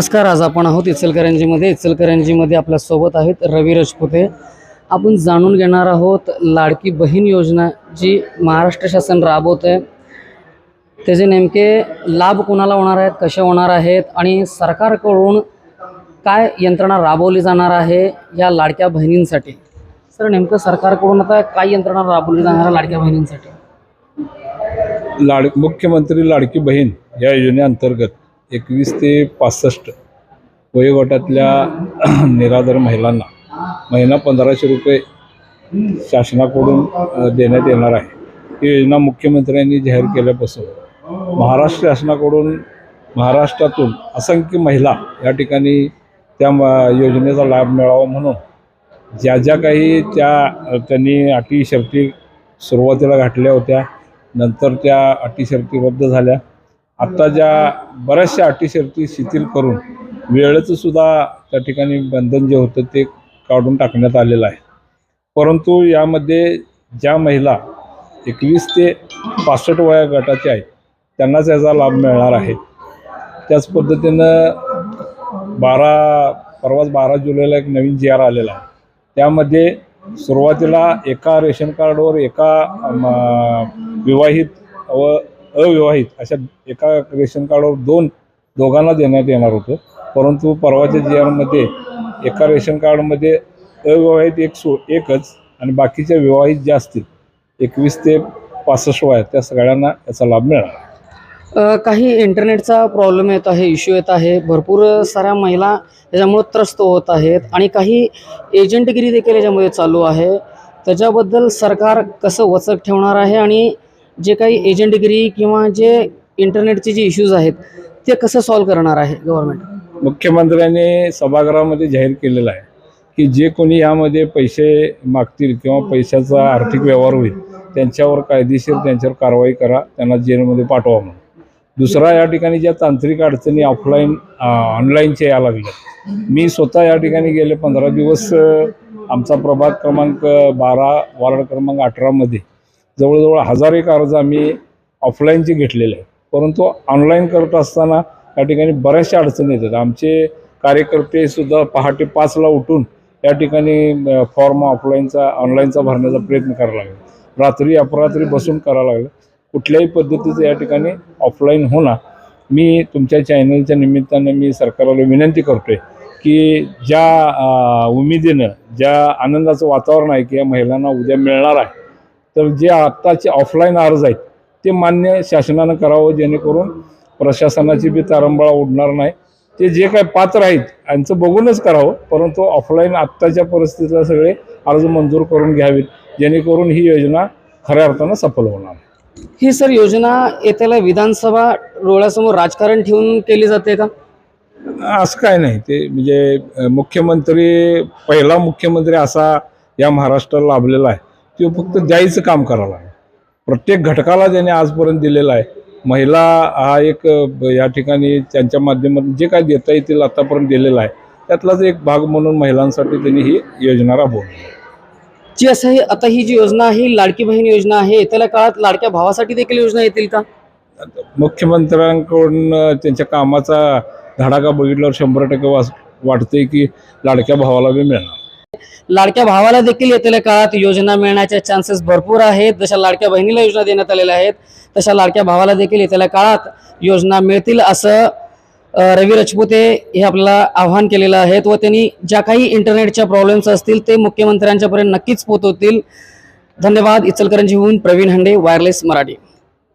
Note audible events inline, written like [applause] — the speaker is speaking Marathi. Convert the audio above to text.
नमस्कार आज आपण आहोत इचलकरंजीमध्ये इचलकरंजीमध्ये आपल्यासोबत आहेत रवी राजपुते. आपण जाणून घेणार आहोत लाडकी बहीण योजना जी महाराष्ट्र शासन राबवत आहे त्याचे नेमके लाभ कोणाला होणार आहेत कसे होणार आहेत आणि सरकारकडून काय यंत्रणा राबवली जाणार आहे या लाडक्या बहिणींसाठी? सर नेमकं सरकारकडून आता काय यंत्रणा राबवली जाणार आहे लाडक्या बहिणींसाठी? लाड मुख्यमंत्री लाडकी बहीण या योजनेअंतर्गत एकवीस ते पासष्ट वयोगटातल्या [clears throat] निराधार महिलांना महिना पंधराशे रुपये शासनाकडून देण्यात येणार आहे. ही योजना मुख्यमंत्र्यांनी जाहीर केल्यापासून महाराष्ट्र शासनाकडून महाराष्ट्रातून असंख्य महिला या ठिकाणी त्या म- योजनेचा लाभ मिळावा म्हणून ज्या ज्या काही त्या त्यांनी अटी शर्ती सुरुवातीला घातल्या होत्या नंतर त्या अटी शर्ती रद्द झाल्या. आत्ता ज्या बऱ्याचशा अटी शर्ती शिथिल करून वेळेचं सुद्धा त्या ठिकाणी बंधन जे होतं ते काढून टाकण्यात आलेलं आहे. परंतु यामध्ये ज्या महिला एकवीस ते पासष्ट वया गटाच्या आहेत त्यांनाच याचा लाभ मिळणार आहे. त्याच पद्धतीनं बारा परवाच बारा जुलैला एक नवीन जी आर आलेला आहे. त्यामध्ये सुरुवातीला एका रेशन कार्डवर एका विवाहित व अविवाहित अशा एका रेशन कार्डवर दोन दोघांना देण्यात येणार होतं. परंतु परवाच्या जी आरमध्ये एका रेशन कार्डमध्ये अविवाहित एक सो एकच आणि बाकीच्या विवाहित ज्या असतील एकवीस ते पासष्ट वयात त्या सगळ्यांना याचा लाभ मिळणार. अ, काही इंटरनेटचा प्रॉब्लेम येत आहे इश्यू येत आहे भरपूर साऱ्या महिला त्याच्यामुळे त्रस्त होत आहेत आणि काही एजंटगिरी देखील याच्यामध्ये चालू आहे. त्याच्याबद्दल सरकार कसं वचक ठेवणार आहे आणि जे काही एजंटगिरी किंवा जे इंटरनेटचे जे इश्यूज आहेत ते कसं सॉल्व्ह करणार आहे गव्हर्नमेंट मुख्यमंत्र्यांनी सभागृहामध्ये जाहीर केलेलं आहे की जे कोणी यामध्ये पैसे मागतील किंवा पैशाचा आर्थिक व्यवहार होईल त्यांच्यावर कायदेशीर त्यांच्यावर कारवाई करा त्यांना जेलमध्ये पाठवा म्हणून. दुसरा या ठिकाणी ज्या तांत्रिक अडचणी ऑफलाईन ऑनलाईनच्या या लागल्या मी स्वतः या ठिकाणी गेले पंधरा दिवस आमचा प्रभाग क्रमांक बारा वार्ड क्रमांक अठरामध्ये जवळजवळ हजार एक अर्ज आम्ही ऑफलाईनचे घेतलेले आहेत. परंतु ऑनलाईन करत असताना या ठिकाणी बऱ्याचशा अडचणी येतात. आमचे कार्यकर्ते सुद्धा पहाटे पाचला उठून या ठिकाणी फॉर्म ऑफलाईनचा ऑनलाईनचा भरण्याचा प्रयत्न करायला लागला. रात्री अपरात्री बसून करायला लागलं. कुठल्याही पद्धतीचं या ठिकाणी ऑफलाईन होणार मी तुमच्या चॅनलच्या निमित्तानं मी सरकारला विनंती करतोय की ज्या उमेदीनं ज्या आनंदाचं वातावरण आहे की या महिलांना उद्या मिळणार आहे तर जे आत्ताचे ऑफलाईन अर्ज आहेत ते मान्य शासनानं करावं जेणेकरून प्रशासनाची बी तारंबळा उडणार नाही. ते जे काय पात्र आहेत यांचं बघूनच करावं परंतु ऑफलाईन आत्ताच्या परिस्थितीला सगळे अर्ज मंजूर करून घ्यावेत जेणेकरून ही योजना खऱ्या अर्थानं सफल होणार. ही सर योजना येत्याला विधानसभा डोळ्यासमोर राजकारण ठेवून केली जाते का? असं काय नाही ते म्हणजे मुख्यमंत्री पहिला मुख्यमंत्री असा या महाराष्ट्राला लाभलेला आहे. तो फक्त द्यायचं काम करायला आहे प्रत्येक घटकाला त्याने आजपर्यंत दिलेला आहे महिला हा एक या ठिकाणी त्यांच्या माध्यमातून जे काय देता येतील आतापर्यंत दिलेला आहे त्यातलाच एक भाग म्हणून महिलांसाठी त्यांनी ही योजना राबवली. जी असं ही आता ही जी योजना आहे ही लाडकी बहीण योजना आहे येत्याला काळात लाडक्या भावासाठी देखील योजना येतील का? मुख्यमंत्र्यांकडून त्यांच्या कामाचा धडाका बघितल्यावर शंभर टक्के वास वाटतंय की लाडक्या भावाला बी मिळणार. लाडक्या भावाला देखील येतेल्या काळात योजना मिळण्याचे चान्सेस भरपूर आहेत. जशा लाडक्या बहिणीला योजना देण्यात आलेल्या आहेत तशा लाडक्या भावाला देखील येतेल्या काळात योजना मिळतील असं रवी राजपुते हे आपल्याला आव्हान केलेलं आहे व त्यांनी ज्या काही इंटरनेटच्या प्रॉब्लेम्स असतील ते मुख्यमंत्र्यांच्यापर्यंत नक्कीच पोहोचवतील. धन्यवाद. इचलकरंजीहून प्रवीण हंडे वायरलेस मराठी.